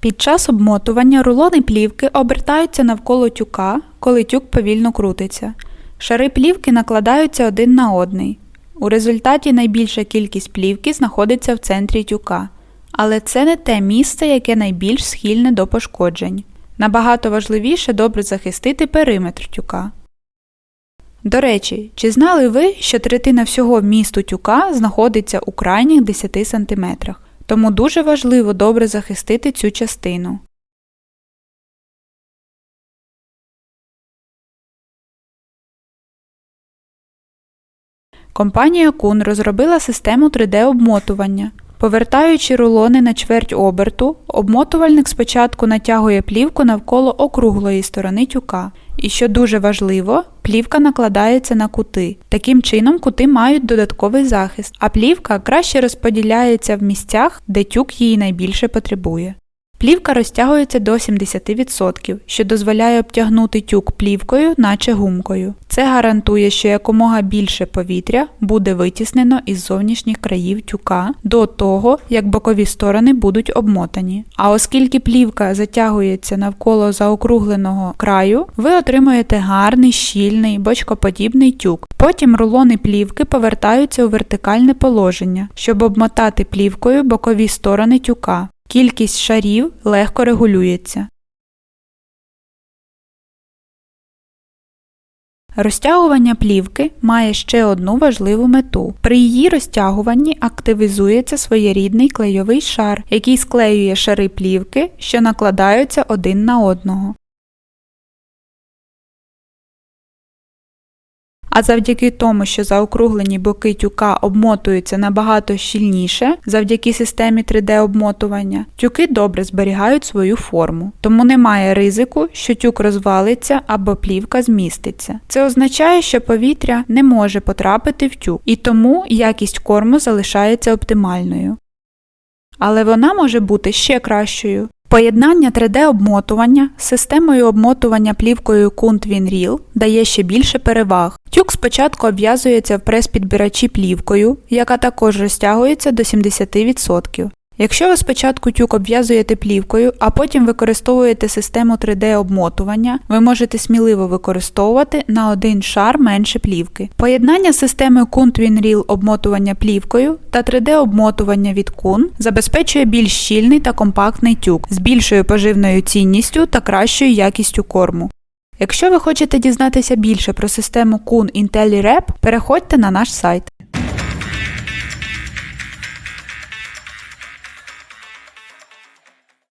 Під час обмотування рулони плівки обертаються навколо тюка, коли тюк повільно крутиться. Шари плівки накладаються один на одний. У результаті найбільша кількість плівки знаходиться в центрі тюка. Але це не те місце, яке найбільш схильне до пошкоджень. Набагато важливіше добре захистити периметр тюка. До речі, чи знали ви, що третина всього вмісту тюка знаходиться у крайніх 10 см? Тому дуже важливо добре захистити цю частину. Компанія Кун розробила систему 3D-обмотування. Повертаючи рулони на чверть оберту, обмотувальник спочатку натягує плівку навколо округлої сторони тюка. І що дуже важливо, плівка накладається на кути. Таким чином кути мають додатковий захист, а плівка краще розподіляється в місцях, де тюк її найбільше потребує. Плівка розтягується до 70%, що дозволяє обтягнути тюк плівкою, наче гумкою. Це гарантує, що якомога більше повітря буде витіснено із зовнішніх країв тюка до того, як бокові сторони будуть обмотані. А оскільки плівка затягується навколо заокругленого краю, ви отримуєте гарний, щільний, бочкоподібний тюк. Потім рулони плівки повертаються у вертикальне положення, щоб обмотати плівкою бокові сторони тюка. Кількість шарів легко регулюється. Розтягування плівки має ще одну важливу мету. При її розтягуванні активізується своєрідний клейовий шар, який склеює шари плівки, що накладаються один на одного. А завдяки тому, що заокруглені боки тюка обмотуються набагато щільніше, завдяки системі 3D-обмотування, тюки добре зберігають свою форму, тому немає ризику, що тюк розвалиться або плівка зміститься. Це означає, що повітря не може потрапити в тюк, і тому якість корму залишається оптимальною. Але вона може бути ще кращою. Поєднання 3D-обмотування з системою обмотування плівкою Kunt WinReel дає ще більше переваг. Тюк спочатку обв'язується в прес-підбирачі плівкою, яка також розтягується до 70%. Якщо ви спочатку тюк обв'язуєте плівкою, а потім використовуєте систему 3D-обмотування, ви можете сміливо використовувати на один шар менше плівки. Поєднання з системою Kunt обмотування плівкою та 3D-обмотування від Kun забезпечує більш щільний та компактний тюк з більшою поживною цінністю та кращою якістю корму. Якщо ви хочете дізнатися більше про систему Kun IntelliRep, переходьте на наш сайт.